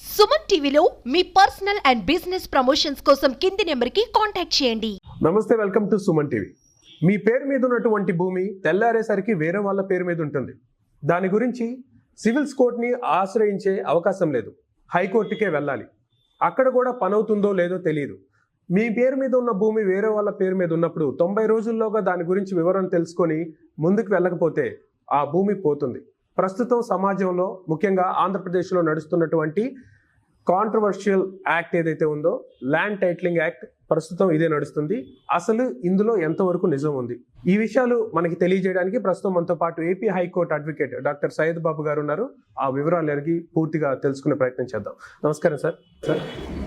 సుమన్ టీవీలో మీ personal and business promotions కోసం కింది నెంబర్కి కాంటాక్ట్ చేయండి. నమస్తే వెల్కమ్ టు సుమన్ టీవీ. మీ పేరు మీద ఉన్నటువంటి భూమి తెల్లారేసరికి వేరే వాళ్ళ పేరు మీద ఉంటుంది. దాని గురించి సివిల్స్ కోర్ట్ని ఆశ్రయించే అవకాశం లేదు. హైకోర్టుకే వెళ్ళాలి. అక్కడ కూడా పనవుతుందో లేదో తెలియదు మీ పేరు మీద ఉన్న భూమి వేరే వాళ్ళ పేరు మీద ఉన్నప్పుడు తొంభై రోజుల్లోగా దాని గురించి వివరణ తెలుసుకొని ముందుకు వెళ్ళకపోతే ఆ భూమి పోతుంది. ప్రస్తుతం సమాజంలో ముఖ్యంగా ఆంధ్రప్రదేశ్లో నడుస్తున్నటువంటి కాంట్రవర్షియల్ యాక్ట్ ఏదైతే ఉందో ల్యాండ్ టైటిలింగ్ యాక్ట్ ప్రస్తుతం ఇదే నడుస్తుంది. అసలు ఇందులో ఎంతవరకు నిజం ఉంది? ఈ విషయాలు మనకి తెలియజేయడానికి ప్రస్తుతం మనతో పాటు AP high court advocate doctor Syed Babu garu ఉన్నారు. ఆ వివరాలు ఎరిగి పూర్తిగా తెలుసుకునే ప్రయత్నం చేద్దాం. నమస్కారం సార్. సార్.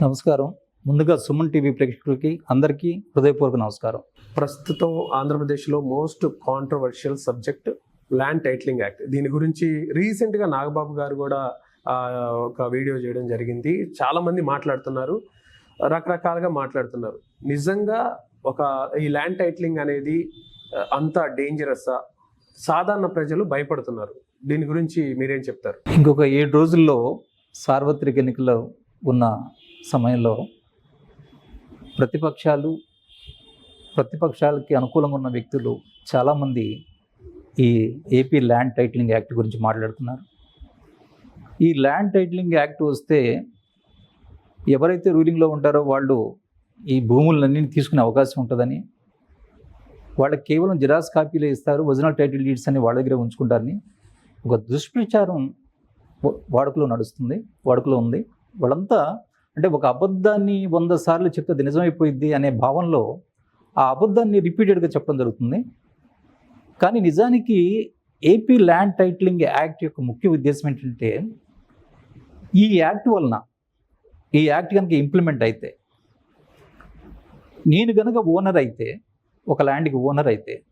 నమస్కారం. ముందుగా సుమన్ టీవీ ప్రేక్షకులకి అందరికీ హృదయపూర్వక నమస్కారం. ప్రస్తుతం ఆంధ్రప్రదేశ్లో most controversial subject land titling act దీని గురించి రీసెంట్గా నాగబాబు గారు కూడా ఒక వీడియో చేయడం జరిగింది. చాలామంది మాట్లాడుతున్నారు. రకరకాలుగా మాట్లాడుతున్నారు. నిజంగా ఒక ఈ ల్యాండ్ టైట్లింగ్ అనేది అంత డేంజరస్సా సాధారణ ప్రజలు భయపడుతున్నారు. దీని గురించి మీరేం చెప్తారు? ఇంకొక ఏడు రోజుల్లో సార్వత్రిక ఎన్నికలు ఉన్న సమయంలో ప్రతిపక్షాలు ప్రతిపక్షాలకి అనుకూలంగా ఉన్న వ్యక్తులు చాలామంది ఈ ఏపీ ల్యాండ్ టైటిలింగ్ యాక్ట్ గురించి మాట్లాడుతున్నారు. ఈ ల్యాండ్ టైటిలింగ్ యాక్ట్ వస్తే ఎవరైతే రూలింగ్లో ఉంటారో వాళ్ళు ఈ భూములన్నీ తీసుకునే అవకాశం ఉంటుందని వాళ్ళకి కేవలం జిరాక్స్ కాపీలే ఇస్తారు ఒరిజినల్ టైటిల్ డీడ్స్ అని వాళ్ళ దగ్గర ఉంచుకుంటారని ఒక దుష్ప్రచారం వాడుకలో నడుస్తుంది వాడుకలో ఉంది. వాళ్ళంతా అంటే ఒక అబద్ధాన్ని వంద సార్లు చెప్తే అది నిజమైపోయింది అనే భావనలో ఆ అబద్ధాన్ని రిపీటెడ్గా చెప్పడం జరుగుతుంది. కానీ నిజానికి ఏపీ ల్యాండ్ టైటిలింగ్ యాక్ట్ యొక్క ముఖ్య ఉద్దేశం ఏంటంటే ఈ యాక్ట్ వలన ఈ యాక్ట్ కనుక ఇంప్లిమెంట్ అయితే నేను కనుక ఓనర్ అయితే ఒక ల్యాండ్కి ఓనర్ అయితే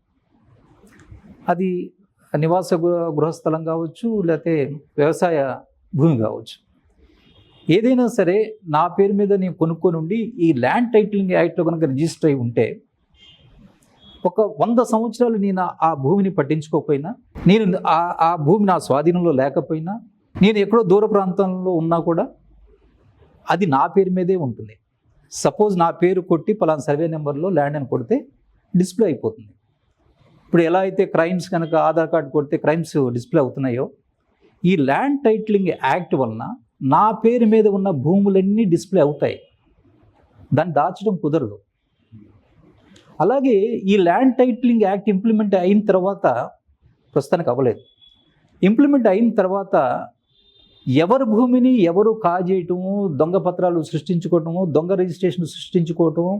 అది నివాస గృహస్థలం కావచ్చు లేకపోతే వ్యవసాయ భూమి కావచ్చు. ఏదైనా సరే నా పేరు మీద నేను కొనుక్కొని ఉండి ఈ ల్యాండ్ టైటిలింగ్ యాక్ట్లో కనుక రిజిస్టర్ అయి ఉంటే ఒక వంద సంవత్సరాలు నేను ఆ- భూమిని పట్టించుకోకపోయినా నేను ఆ ఆ భూమి నా స్వాధీనంలో లేకపోయినా నేను ఎక్కడో దూర ప్రాంతంలో ఉన్నా కూడా అది నా పేరు మీదే ఉంటుంది. సపోజ్ నా పేరు కొట్టి పలానా సర్వే నెంబర్లో ల్యాండ్ అని కొడితే డిస్ప్లే అయిపోతుంది. ఇప్పుడు ఎలా అయితే క్రైమ్స్ కనుక ఆధార్ కార్డు కొడితే క్రైమ్స్ డిస్ప్లే అవుతున్నాయో ఈ ల్యాండ్ టైటిలింగ్ యాక్ట్ వలన నా పేరు మీద ఉన్న భూములన్నీ డిస్ప్లే అవుతాయి. దాన్ని దాచడం కుదరదు. అలాగే ఈ ల్యాండ్ టైటిలింగ్ యాక్ట్ ఇంప్లిమెంట్ అయిన తర్వాత ప్రస్తుతానికి అవ్వలేదు. ఇంప్లిమెంట్ అయిన తర్వాత ఎవరి భూమిని ఎవరు కాజేయటము దొంగ పత్రాలు సృష్టించుకోవటము దొంగ రిజిస్ట్రేషన్ సృష్టించుకోవటము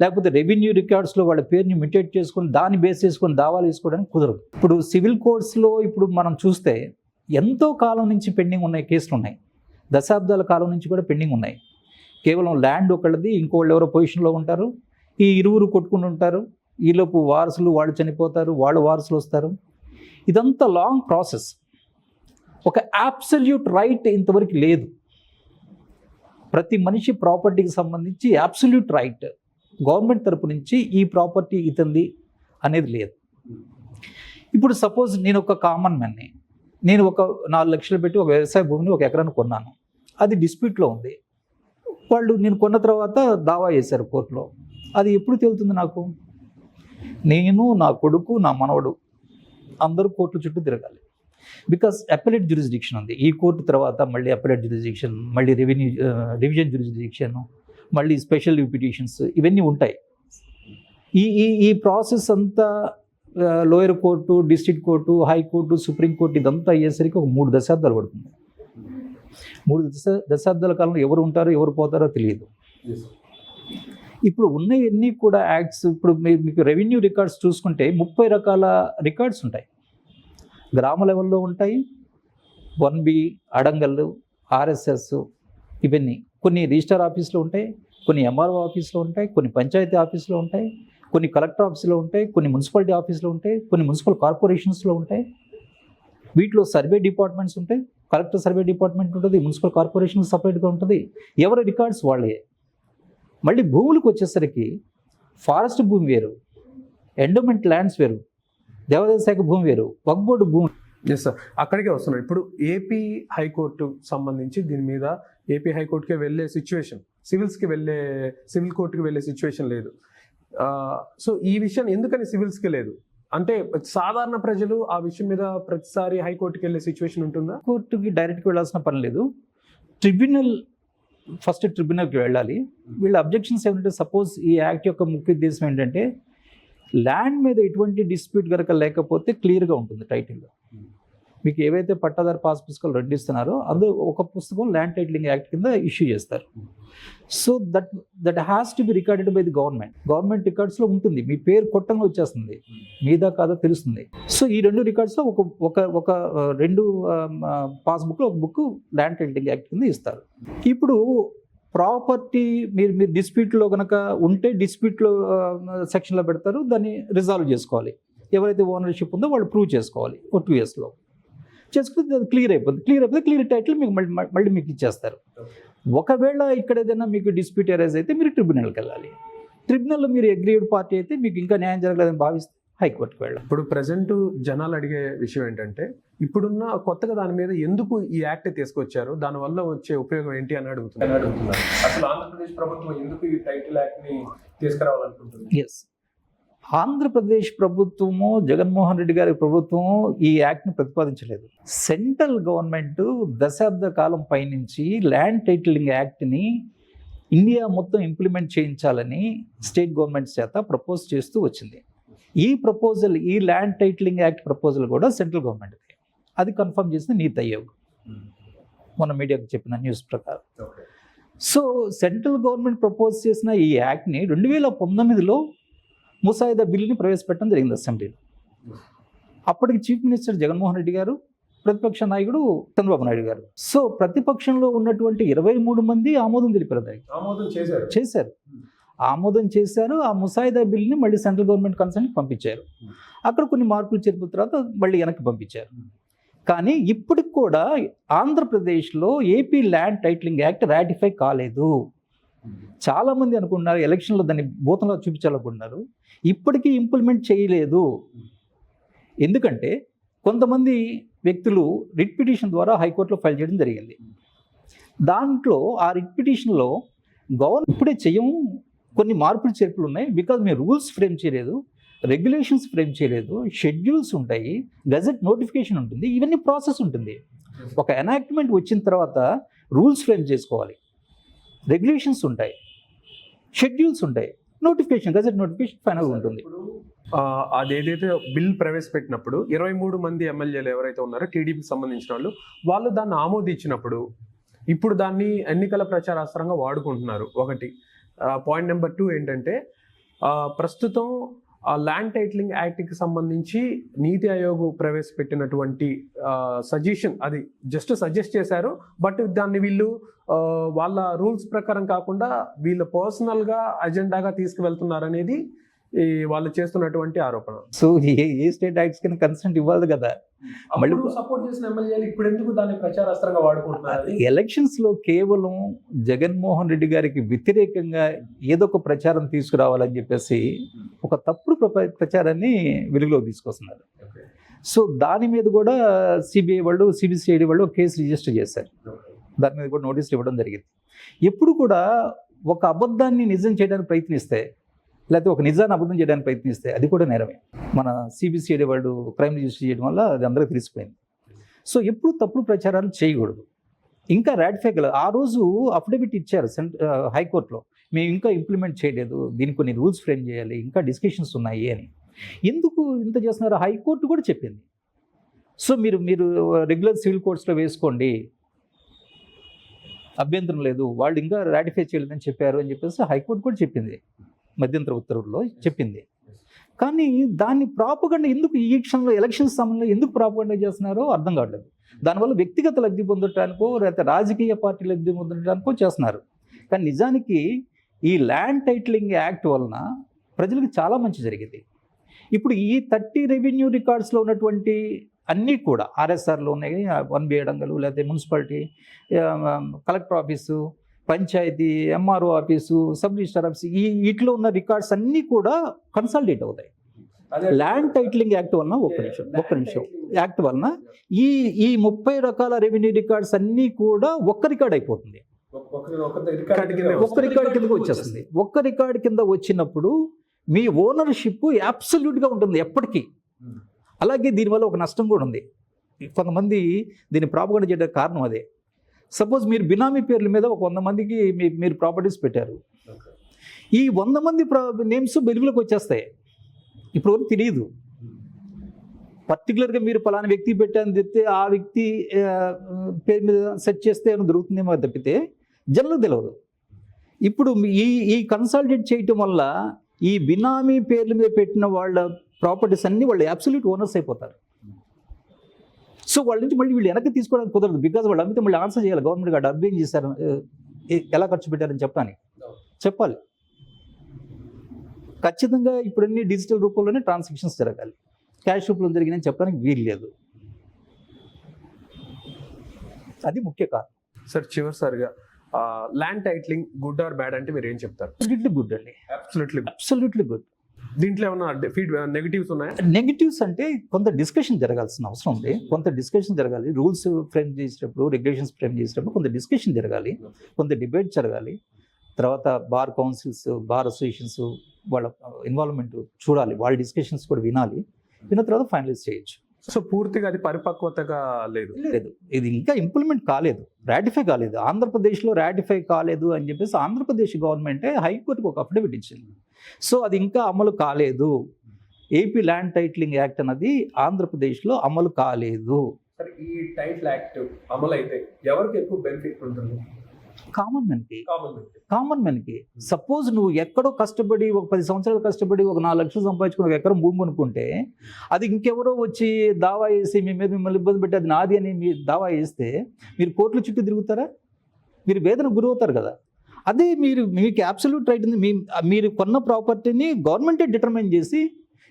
లేకపోతే రెవెన్యూ రికార్డ్స్లో వాళ్ళ పేరుని మిటేట్ చేసుకొని దాన్ని బేస్ చేసుకొని దావాలు వేసుకోవడానికి కుదరదు. ఇప్పుడు సివిల్ కోర్ట్స్లో ఇప్పుడు మనం చూస్తే ఎంతో కాలం నుంచి పెండింగ్ ఉన్నాయి కేసులు ఉన్నాయి. దశాబ్దాల కాలం నుంచి కూడా పెండింగ్ ఉన్నాయి. కేవలం ల్యాండ్ ఒకళ్ళది ఇంకోళ్ళు ఎవరో పొజిషన్లో ఉంటారు. ఈ ఇరువురు కొట్టుకుని ఉంటారు. ఈలోపు వారసులు వాళ్ళు చనిపోతారు వాళ్ళు వారసులు వస్తారు. ఇదంతా లాంగ్ ప్రాసెస్ ఒక యాబ్సల్యూట్ రైట్ ఇంతవరకు లేదు. ప్రతి మనిషి ప్రాపర్టీకి సంబంధించి అబ్సల్యూట్ రైట్ గవర్నమెంట్ తరపు నుంచి ఈ ప్రాపర్టీ ఇతంది అనేది లేదు. ఇప్పుడు సపోజ్ నేను ఒక కామన్ మ్యాన్ని నేను ఒక నాలుగు లక్షలు పెట్టి ఒక వ్యవసాయ భూమిని ఒక ఎకరాన్ని కొన్నాను. అది డిస్ప్యూట్లో ఉంది. వాళ్ళు నేను కొన్న తర్వాత దావా చేశారు కోర్టులో అది ఎప్పుడు తేలుతుంది నాకు? నేను నా కొడుకు నా మనవడు అందరూ కోర్టు చుట్టూ తిరగాలి. బికాస్ అపలేట్ జ్యూరిస్డిక్షన్ ఉంది. ఈ కోర్టు తర్వాత మళ్ళీ అపలేట్ జ్యూరిస్డిక్షన్ మళ్ళీ రెవెన్యూ డివిజన్ జ్యూరిస్డిక్షన్ మళ్ళీ స్పెషల్ రిప్యుటేషన్స్ ఇవన్నీ ఉంటాయి. ఈ ఈ ఈ ప్రాసెస్ అంతా lower court district court high court supreme court ఇదంతా అయ్యేసరికి ఒక మూడు దశాబ్దాలు పడుతుంది. మూడు దశ దశాబ్దాల కాలంలో ఎవరు ఉంటారో ఎవరు పోతారో తెలియదు. ఇప్పుడు ఉన్నవన్నీ కూడా యాక్ట్స్ ఇప్పుడు మీ- మీకు రెవెన్యూ రికార్డ్స్ చూసుకుంటే ముప్పై రకాల రికార్డ్స్ ఉంటాయి. గ్రామ లెవెల్లో ఉంటాయి వన్ బి అడంగల్లు ఆర్ఎస్ఎస్ ఇవన్నీ. కొన్ని రిజిస్టర్ ఆఫీస్లో ఉంటాయి కొన్ని ఎంఆర్ఓ ఆఫీస్లో ఉంటాయి కొన్ని పంచాయతీ ఆఫీస్లో ఉంటాయి కొన్ని కలెక్టర్ ఆఫీస్లో ఉంటాయి కొన్ని మున్సిపాలిటీ ఆఫీస్లో ఉంటాయి కొన్ని మున్సిపల్ కార్పొరేషన్స్లో ఉంటాయి. వీటిలో సర్వే డిపార్ట్మెంట్స్ ఉంటాయి కలెక్టర్ సర్వే డిపార్ట్మెంట్ ఉంటుంది మున్సిపల్ కార్పొరేషన్ సపరేట్గా ఉంటుంది. ఎవరి రికార్డ్స్ వాళ్ళే మళ్ళీ భూములకు వచ్చేసరికి ఫారెస్ట్ భూమి వేరు ఎండోమెంట్ ల్యాండ్స్ వేరు దేవాదాయ శాఖ భూమి వేరు వక్ బోర్డు భూమి. ఎస్ సార్ అక్కడికే వస్తున్నాం ఇప్పుడు ఏపీ హైకోర్టు సంబంధించి దీని మీద ఏపీ హైకోర్టుకే వెళ్ళే సిచ్యువేషన్ సివిల్స్కి వెళ్ళే సివిల్ కోర్టుకి వెళ్ళే సిచ్యువేషన్ లేదు. సో ఈ విషయం ఎందుకని సివిల్స్కి లేదు? అంటే సాధారణ ప్రజలు ఆ విషయం మీద ప్రతిసారి హైకోర్టుకి వెళ్ళే సిచ్యువేషన్ ఉంటుందా? కోర్టుకి డైరెక్ట్గా వెళ్ళాల్సిన పని లేదు. ట్రిబ్యునల్ ఫస్ట్ ట్రిబ్యునల్కి వెళ్ళాలి. వీళ్ళ అబ్జెక్షన్స్ ఏమంటే సపోజ్ ఈ యాక్ట్ యొక్క ముఖ్య ఉద్దేశం ఏంటంటే ల్యాండ్ మీద ఎటువంటి డిస్ప్యూట్ కనుక లేకపోతే క్లియర్గా ఉంటుంది టైటిల్లో మీకు ఏవైతే పట్టాదారు పాస్ పుస్తకాలు రెండు ఇస్తున్నారో అందులో ఒక పుస్తకం ల్యాండ్ టైటిలింగ్ యాక్ట్ కింద ఇష్యూ చేస్తారు. So that that has to be recorded by the government government రికార్డ్స్లో ఉంటుంది. మీ పేరు కొట్టంగా వచ్చేస్తుంది. మీదా కాదో తెలుస్తుంది. సో ఈ రెండు రికార్డ్స్లో ఒక ఒక ఒక రెండు పాస్బుక్లో ఒక బుక్ ల్యాండ్ టైటిలింగ్ యాక్ట్ కింద ఇస్తారు. ఇప్పుడు ప్రాపర్టీ మీరు మీరు డిస్ప్యూట్లో కనుక ఉంటే డిస్ప్యూట్లో సెక్షన్లో పెడతారు. దాన్ని రిజాల్వ్ చేసుకోవాలి. ఎవరైతే ఓనర్షిప్ ఉందో వాళ్ళు ప్రూవ్ చేసుకోవాలి. ఒక టూ ఇయర్స్లో చేసుకుంటే అది క్లియర్ అయిపోతుంది క్లియర్ అయిపోతే క్లియర్ టైటిల్ మీకు మళ్ళీ మళ్ళీ మీకు ఇచ్చేస్తారు. ఒకవేళ ఇక్కడ ఏదైనా మీకు డిస్ప్యూట్ అరైజ్ అయితే మీరు ట్రిబ్యునల్కి వెళ్ళాలి. ట్రిబ్యునల్లో మీరు అగ్రీడ్ పార్టీ అయితే మీకు ఇంకా న్యాయం జరగలేదని భావిస్తే హైకోర్టుకి వెళ్ళాలి. ఇప్పుడు ప్రజెంట్ జనాలు అడిగే విషయం ఏంటంటే ఇప్పుడున్న కొత్తగా దాని మీద ఎందుకు ఈ యాక్ట్ తీసుకొచ్చారు? దానివల్ల వచ్చే ఉపయోగం ఏంటి అని అడుగుతున్నారు. అడుగుతున్నారు అసలు ఆంధ్రప్రదేశ్ ప్రభుత్వం ఎందుకు ఈ టైటిల్ యాక్ట్ని తీసుకురావాలనుకుంటుంది? ఎస్ ఆంధ్రప్రదేశ్ ప్రభుత్వము జగన్మోహన్ రెడ్డి గారి ప్రభుత్వము ఈ యాక్ట్ని ప్రతిపాదించలేదు. సెంట్రల్ గవర్నమెంట్ దశాబ్ద కాలం పైనుంచి ల్యాండ్ టైటిలింగ్ యాక్ట్ని ఇండియా మొత్తం ఇంప్లిమెంట్ చేయించాలని స్టేట్ గవర్నమెంట్ చేత ప్రపోజ్ చేస్తూ వచ్చింది. ఈ ప్రపోజల్ ఈ ల్యాండ్ టైటిలింగ్ యాక్ట్ ప్రపోజల్ కూడా సెంట్రల్ గవర్నమెంట్ అది కన్ఫర్మ్ చేసిన నీతి ఆయోగ్. మన మీడియాకు చెప్పిన న్యూస్ ప్రకారం. సో సెంట్రల్ గవర్నమెంట్ ప్రపోజ్ చేసిన ఈ యాక్ట్ని రెండు వేల పంతొమ్మిదిలో ముసాయిదా బిల్లుని ప్రవేశపెట్టడం జరిగింది అసెంబ్లీలో. అప్పటికి చీఫ్ మినిస్టర్ జగన్మోహన్ రెడ్డి గారు ప్రతిపక్ష నాయకుడు చంద్రబాబు నాయుడు గారు. సో ప్రతిపక్షంలో ఉన్నటువంటి ఇరవై మూడు మంది ఆమోదం తెలిపారు దానికి. ఆమోదం చేశారు. చేశారు. ఆమోదం చేశారు ఆ ముసాయిదా బిల్ని మళ్ళీ సెంట్రల్ గవర్నమెంట్ కన్సర్న్ పంపించారు. అక్కడ కొన్ని మార్పులు చేర్పుల తర్వాత మళ్ళీ వెనక్కి పంపించారు. కానీ ఇప్పటికి కూడా ఆంధ్రప్రదేశ్లో AP land titling act ratify కాలేదు. చాలామంది అనుకున్నారు ఎలక్షన్లో దాన్ని భూతంలో చూపించాలనుకుంటున్నారు. ఇప్పటికీ ఇంప్లిమెంట్ చేయలేదు. ఎందుకంటే కొంతమంది వ్యక్తులు రిట్ పిటిషన్ ద్వారా హైకోర్టులో ఫైల్ చేయడం జరిగింది. దాంట్లో ఆ రిట్ పిటిషన్లో గవర్నమెంట్ ఇప్పుడే చెయ్యము కొన్ని మార్పులు చేర్పులు ఉన్నాయి. బికాజ్ మేము రూల్స్ ఫ్రేమ్ చేయలేదు రెగ్యులేషన్స్ ఫ్రేమ్ చేయలేదు షెడ్యూల్స్ ఉంటాయి గజెట్ నోటిఫికేషన్ ఉంటుంది ఇవన్నీ ప్రాసెస్ ఉంటుంది. ఒక ఎనాక్ట్మెంట్ వచ్చిన తర్వాత రూల్స్ ఫ్రేమ్ చేసుకోవాలి. రెగ్యులేషన్స్ ఉంటాయి. షెడ్యూల్స్ ఉంటాయి. నోటిఫికేషన్ గజెట్ నోటిఫికేషన్ ఫైనల్ ఉంటుంది. అదేదైతే బిల్ ప్రవేశపెట్టినప్పుడు ఇరవై మూడు మంది ఎమ్మెల్యేలు ఎవరైతే ఉన్నారో టీడీపీకి సంబంధించిన వాళ్ళు వాళ్ళు దాన్ని ఆమోదించినప్పుడు ఇప్పుడు దాన్ని ఎన్నికల ప్రచారాస్త్రంగా వాడుకుంటున్నారు. ఒకటి పాయింట్ నెంబర్ టూ ఏంటంటే ప్రస్తుతం ల్యాండ్ టైటిలింగ్ యాక్ట్కి సంబంధించి నీతి ఆయోగ్ ప్రవేశపెట్టినటువంటి సజెషన్ అది జస్ట్ సజెస్ట్ చేశారు. బట్ దాన్ని వీళ్ళు వాళ్ళ రూల్స్ ప్రకారం కాకుండా వీళ్ళ పర్సనల్గా అజెండాగా తీసుకువెళ్తున్నారనేది ఈ వాళ్ళు చేస్తున్నటువంటి ఆరోపణ సో ఏ ఏ స్టేట్ యాక్ట్స్ కింద కన్సెంట్ ఇవ్వాలి కదా? మళ్ళీ- సపోర్ట్ చేసిన ఎమ్మెల్యేలు ఇప్పుడు ఎందుకు దాన్ని ప్రచారాస్త్రంగా వాడుకుంటున్నారు? అది? ఎలక్షన్స్లో కేవలం జగన్మోహన్ రెడ్డి గారికి వ్యతిరేకంగా ఏదో ఒక ప్రచారం తీసుకురావాలని చెప్పేసి ఒక తప్పుడు ప్రచారాన్ని వెలుగులోకి తీసుకొస్తున్నారు. సో దాని మీద కూడా సిబిఐ వాళ్ళు సిబిసిఐడి వాళ్ళు కేసు రిజిస్టర్ చేశారు. దాని మీద కూడా నోటీసులు ఇవ్వడం జరిగింది. ఎప్పుడు కూడా ఒక అబద్ధాన్ని నిజం చేయడానికి ప్రయత్నిస్తే లేకపోతే ఒక నిజాన్ని అబద్ధం చేయడానికి ప్రయత్నిస్తే అది కూడా నేరమే. మన సిబిసిఐడి వాళ్ళు క్రైమ్ రిజిస్టర్ చేయడం వల్ల అది అందరికీ తెలిసిపోయింది. సో ఎప్పుడు తప్పుడు ప్రచారాలు చేయకూడదు. ఇంకా రాటిఫై ఆ రోజు అఫిడవిట్ ఇచ్చారు సెంట్ హైకోర్టులో. మేము ఇంకా ఇంప్లిమెంట్ చేయలేదు. దీనికి కొన్ని రూల్స్ ఫ్రేమ్ చేయాలి. ఇంకా డిస్కషన్స్ ఉన్నాయి అని. ఎందుకు ఇంత చేస్తున్నారు? హైకోర్టు కూడా చెప్పింది. సో మీరు మీరు రెగ్యులర్ సివిల్ కోర్ట్స్లో వేసుకోండి. అభ్యంతరం లేదు. వాళ్ళు ఇంకా రాటిఫై చేయలేదని చెప్పారు అని చెప్పేసి హైకోర్టు కూడా చెప్పింది. మధ్యంతర ఉత్తర్వుల్లో చెప్పింది. కానీ దాన్ని ప్రాపగండ ఎందుకు ఈ క్షణంలో ఎలక్షన్ సమయంలో ఎందుకు ప్రాపగండ చేస్తున్నారో అర్థం కావట్లేదు. దానివల్ల వ్యక్తిగత లబ్ధి పొందటానికో లేకపోతే రాజకీయ పార్టీ లబ్ధి పొందటానికో చేస్తున్నారు. కానీ నిజానికి ఈ ల్యాండ్ టైటిలింగ్ యాక్ట్ వలన ప్రజలకు చాలా మంచి జరిగింది. ఇప్పుడు ఈ థర్టీ రెవెన్యూ రికార్డ్స్లో ఉన్నటువంటి అన్నీ కూడా ఆర్ఎస్ఆర్లో ఉన్నాయి వన్ బిఏడంగలు లేకపోతే municipality collector office panchayat MRO office sub registrar office ఈ వీటిలో ఉన్న రికార్డ్స్ అన్నీ కూడా కన్సల్టేట్ అవుతాయి. ల్యాండ్ టైటిలింగ్ యాక్ట్ వలన ఒక్క నిమిషం ఒక్క నిమిషం. యాక్ట్ వలన ఈ ఈ ముప్పై రకాల రెవెన్యూ రికార్డ్స్ అన్నీ కూడా ఒక్క రికార్డ్ అయిపోతుంది. ఒక్క రికార్డ్ కిందకి వచ్చేస్తుంది. ఒక్క రికార్డ్ కింద వచ్చినప్పుడు మీ ఓనర్షిప్గా ఉంటుంది ఎప్పటికీ. అలాగే దీనివల్ల ఒక నష్టం కూడా ఉంది. కొంతమంది దీన్ని ప్రాపగండ చేయడానికి కారణం అదే. సపోజ్ మీరు బినామీ పేర్ల మీద ఒక వంద మందికి మీ మీరు ప్రాపర్టీస్ పెట్టారు. ఈ వంద మంది నేమ్స్ వెలుగులోకి వచ్చేస్తాయి. ఇప్పుడు వరకు తెలియదు పర్టికులర్గా మీరు పలానా వ్యక్తి పెట్టాను చెప్తే ఆ వ్యక్తి పేరు మీద సెట్ చేస్తే ఏమైనా దొరుకుతుందేమో తప్పితే జనరల్ తెలియదు ఇప్పుడు ఈ ఈ కన్సల్టేట్ చేయటం వల్ల ఈ బినామీ పేర్ల మీద పెట్టిన వాళ్ళ ప్రాపర్టీస్ అన్నీ వాళ్ళు అబ్సల్యూట్ ఓనర్స్ అయిపోతారు. సో వాళ్ళ నుంచి మళ్ళీ వీళ్ళు వెనక్కి తీసుకోవడానికి కుదరదు. బికాజ్ వాళ్ళు అమ్మితే మళ్ళీ ఆన్సర్ చేయాలి. గవర్నమెంట్ గారు డబ్బు ఏం చేశారు? ఎలా ఖర్చు పెట్టారని చెప్పాలి చెప్పాలి. ఖచ్చితంగా ఇప్పుడు అన్ని డిజిటల్ రూపంలోనే ట్రాన్సాక్షన్స్ జరగాలి. క్యాష్ రూపంలో జరిగినాయని చెప్పడానికి వీలు లేదు. అది ముఖ్య కారణం. సార్ చివరిసారిగా land titling good or bad అంటే మీరు ఏం చెప్తారు? గుడ్ అండి. అబ్సల్యూట్లీ అబ్సల్యూట్లీ గుడ్ దీంట్లో ఏమైనా ఫీడ్ నెగిటివ్స్ ఉన్నాయా? నెగిటివ్స్ అంటే కొంత డిస్కషన్ జరగాల్సిన అవసరం ఉంది. కొంత డిస్కషన్ జరగాలి. రూల్స్ ఫ్రేమ్ చేసేటప్పుడు రెగ్యులేషన్స్ ఫ్రేమ్ చేసేటప్పుడు కొంత డిస్కషన్ జరగాలి. కొంత డిబేట్ జరగాలి. తర్వాత బార్ కౌన్సిల్స్ బార్ అసోసియేషన్స్ వాళ్ళ ఇన్వాల్వ్మెంట్ చూడాలి. వాళ్ళ డిస్కషన్స్ కూడా వినాలి. విన్న తర్వాత ఫైనలైజ్ చేయొచ్చు. సో పూర్తిగా అది పరిపక్వతగా లేదు. లేదు. ఇది ఇంకా ఇంప్లిమెంట్ కాలేదు. రాటిఫై కాలేదు. ఆంధ్రప్రదేశ్లో రాటిఫై కాలేదు అని చెప్పేసి ఆంధ్రప్రదేశ్ గవర్నమెంటే హైకోర్టుకు ఒక అఫిడవిట్ ఇచ్చింది. సో అది ఇంకా అమలు కాలేదు. ఏపీ ల్యాండ్ టైటిలింగ్ యాక్ట్ అన్నది ఆంధ్రప్రదేశ్లో అమలు కాలేదు. సార్ ఈ టైటిల్ యాక్ట్ అమలు అయితే ఎవరికి ఎక్కువ బెనిఫిట్ ఉంటుంది? కామన్ మెన్కి కామన్ కామన్ మెన్కి సపోజ్ నువ్వు ఎక్కడో కష్టపడి ఒక పది సంవత్సరాలు కష్టపడి ఒక నాలుగు లక్షలు సంపాదించుకుని ఒక ఎకరం భూమి కొనుక్కుంటే అది ఇంకెవరో వచ్చి దావా వేసి మీ మీద మిమ్మల్ని ఇబ్బంది పెట్టి అది నాది అని మీ దావా వేస్తే మీరు కోర్టుల చుట్టూ తిరుగుతారా? మీరు వేదన గురవుతారు కదా. అదే మీరు మీకు అబ్సల్యూట్ రైట్ ఉంది. మీ మీరు కొన్న ప్రాపర్టీని గవర్నమెంటే డిటర్మైన్ చేసి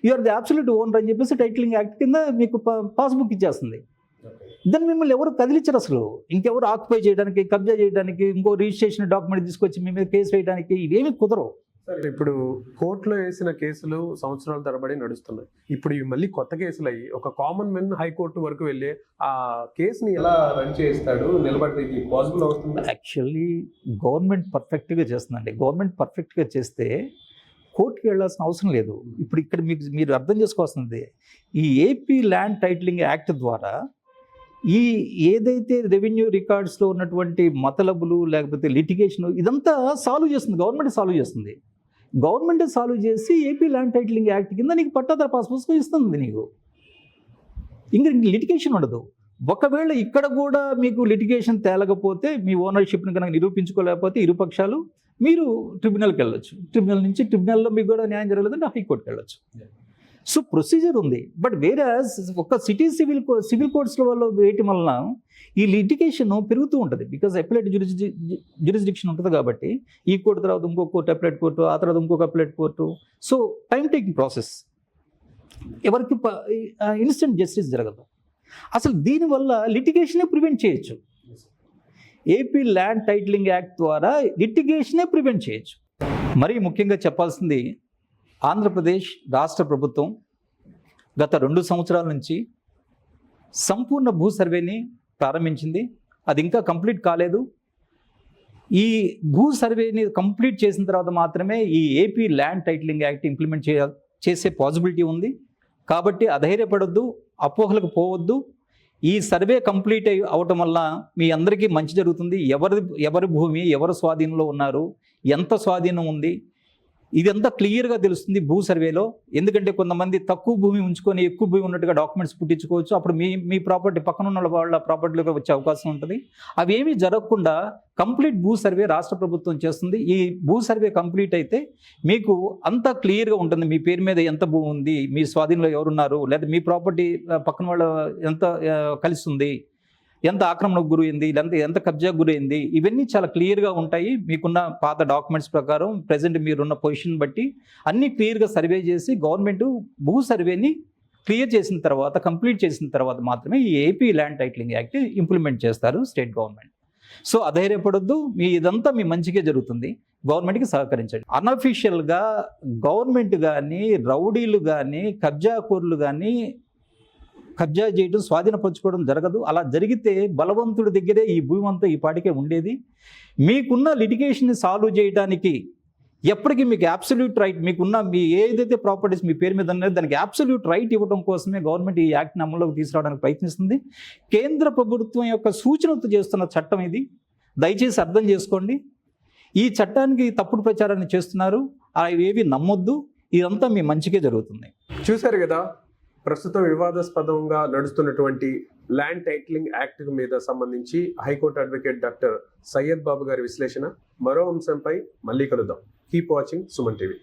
యూఆర్ ది అబ్సల్యూట్ ఓనర్ అని చెప్పేసి టైటిలింగ్ యాక్ట్ కింద మీకు పాస్బుక్ ఇచ్చేస్తుంది. దాన్ని మిమ్మల్ని ఎవరు కదిలించరు అసలు. ఇంకెవరు ఆక్యుపై చేయడానికి కబ్జా చేయడానికి ఇంకో రిజిస్ట్రేషన్ డాక్యుమెంట్ తీసుకొచ్చి మీ మీద కేసు వేయడానికి ఇవేమి కుదరవు. సార్ ఇప్పుడు కోర్టులో వేసిన కేసులు సంవత్సరాల తరబడి నడుస్తున్నాయి. ఇప్పుడు ఇవి మళ్ళీ కొత్త కేసులు అయ్యి ఒక కామన్ మెన్ హైకోర్టు వరకు వెళ్ళి ఆ కేసుని ఎలా రన్ చేస్తాడు నిలబడేది పాసిబుల్ అవుతుంది? యాక్చువల్లీ గవర్నమెంట్ పర్ఫెక్ట్గా చేస్తుందండి. గవర్నమెంట్ పర్ఫెక్ట్గా చేస్తే కోర్టుకి వెళ్ళాల్సిన అవసరం లేదు. ఇప్పుడు ఇక్కడ మీకు మీరు అర్థం చేసుకోవాల్సింది. ఈ ఏపీ ల్యాండ్ టైటిలింగ్ యాక్ట్ ద్వారా ఈ ఏదైతే రెవెన్యూ రికార్డ్స్లో ఉన్నటువంటి మతలబులు లేకపోతే లిటిగేషన్ ఇదంతా సాల్వ్ చేస్తుంది గవర్నమెంట్ సాల్వ్ చేస్తుంది. గవర్నమెంట్ సాల్వ్ చేసి ఏపీ ల్యాండ్ టైటిలింగ్ యాక్ట్ కింద నీకు పట్టాదార పాస్ పుస్తకం ఇస్తుంది నీకు. ఇంకా లిటిగేషన్ ఉండదు. ఒకవేళ ఇక్కడ కూడా మీకు లిటిగేషన్ తేలకపోతే మీ ఓనర్షిప్ని కనుక నిరూపించుకోలేకపోతే ఇరుపక్షాలు మీరు ట్రిబ్యునల్కి వెళ్ళొచ్చు. ట్రిబ్యునల్ నుంచి ట్రిబ్యునల్లో మీకు కూడా న్యాయం జరగలేదంటే హైకోర్టుకి వెళ్ళొచ్చు. సో ప్రొసీజర్ ఉంది. బట్ వేరే ఒక సిటీ సివిల్ సివిల్ కోర్ట్స్లో వల్ల వేయటం వలన ఈ లిటికేషన్ పెరుగుతూ ఉంటుంది. బికాజ్ అప్లైట్ జ్యూరిస్డిక్షన్ ఉంటుంది కాబట్టి ఈ కోర్టు తర్వాత ఇంకో కోర్టు అప్లైట్ కోర్టు ఆ తర్వాత ఇంకొక appellate court. So time taking process ఎవరికి ఇన్స్టెంట్ జస్టిస్ జరగదు. అసలు దీనివల్ల లిటిగేషనే ప్రివెంట్ చేయొచ్చు. ఏపీ ల్యాండ్ టైటిలింగ్ యాక్ట్ ద్వారా లిటిగేషనే ప్రివెంట్ చేయొచ్చు. మరీ ముఖ్యంగా చెప్పాల్సింది ఆంధ్రప్రదేశ్ రాష్ట్ర ప్రభుత్వం గత రెండు సంవత్సరాల నుంచి సంపూర్ణ భూ సర్వేని ప్రారంభించింది. అది ఇంకా కంప్లీట్ కాలేదు. ఈ భూ సర్వేని కంప్లీట్ చేసిన తర్వాత మాత్రమే ఈ AP land titling act implement చేయ చేసే పాసిబిలిటీ ఉంది. కాబట్టి అధైర్యపడొద్దు అపోహలకు పోవద్దు. ఈ సర్వే కంప్లీట్ అయి అవటం వల్ల మీ అందరికీ మంచి జరుగుతుంది. ఎవరి ఎవరి భూమి ఎవరు స్వాధీనంలో ఉన్నారు ఎంత స్వాధీనం ఉంది ఇదంతా క్లియర్గా తెలుస్తుంది భూ సర్వేలో. ఎందుకంటే కొంతమంది తక్కువ భూమి ఉంచుకొని ఎక్కువ భూమి ఉన్నట్టుగా డాక్యుమెంట్స్ పుట్టించుకోవచ్చు. అప్పుడు మీ మీ ప్రాపర్టీ పక్కన ఉన్న వాళ్ళ ప్రాపర్టీలోకి వచ్చే అవకాశం ఉంటుంది. అవేమీ జరగకుండా కంప్లీట్ భూ సర్వే రాష్ట్ర ప్రభుత్వం చేస్తుంది. ఈ భూ సర్వే కంప్లీట్ అయితే మీకు అంతా క్లియర్గా ఉంటుంది. మీ పేరు మీద ఎంత భూమి ఉంది మీ స్వాధీనంలో ఎవరున్నారు లేదా మీ ప్రాపర్టీ పక్కన వాళ్ళ ఎంత కలిసి ఉంది ఎంత ఆక్రమణకు గురైంది ఎంత ఎంత కబ్జాకు గురైంది ఇవన్నీ చాలా క్లియర్గా ఉంటాయి. మీకున్న పాత డాక్యుమెంట్స్ ప్రకారం ప్రజెంట్ మీరున్న పొజిషన్ బట్టి అన్నీ క్లియర్గా సర్వే చేసి గవర్నమెంట్ భూ సర్వేని క్లియర్ చేసిన తర్వాత కంప్లీట్ చేసిన తర్వాత మాత్రమే ఈ AP land titling act implement చేస్తారు స్టేట్ గవర్నమెంట్ సో అధైర్యపడొద్దు. మీ ఇదంతా మీ మంచిగా జరుగుతుంది. గవర్నమెంట్కి సహకరించండి. అన్అఫీషియల్గా గవర్నమెంట్ కానీ రౌడీలు కానీ కబ్జాకూర్లు కానీ కబ్జా చేయడం స్వాధీనపరచుకోవడం జరగదు. అలా జరిగితే బలవంతుడి దగ్గరే ఈ భూమి అంతా ఈ పాటికే ఉండేది. మీకున్న లిటిగేషన్ని సాల్వ్ చేయడానికి ఎప్పటికీ మీకు అబ్సల్యూట్ రైట్ మీకున్న మీ ఏదైతే ప్రాపర్టీస్ మీ పేరు మీద ఉన్నాయో దానికి అబ్సల్యూట్ రైట్ ఇవ్వడం కోసమే గవర్నమెంట్ ఈ యాక్ట్ని అమల్లోకి తీసుకురావడానికి ప్రయత్నిస్తుంది. కేంద్ర ప్రభుత్వం యొక్క సూచనలతో చేస్తున్న చట్టం ఇది. దయచేసి అర్థం చేసుకోండి. ఈ చట్టానికి తప్పుడు ప్రచారాన్ని చేస్తున్నారు. అవి ఏవి నమ్మొద్దు. ఇదంతా మీ మంచికే జరుగుతుంది. చూశారు కదా ప్రస్తుతం వివాదాస్పదంగా నడుస్తున్నటువంటి ల్యాండ్ టైటిలింగ్ యాక్ట్ మీద సంబంధించి high court advocate doctor Syed Babu గారి విశ్లేషణ. మరో అంశంపై మళ్ళీ కలుద్దాం. Keep watching Suman TV.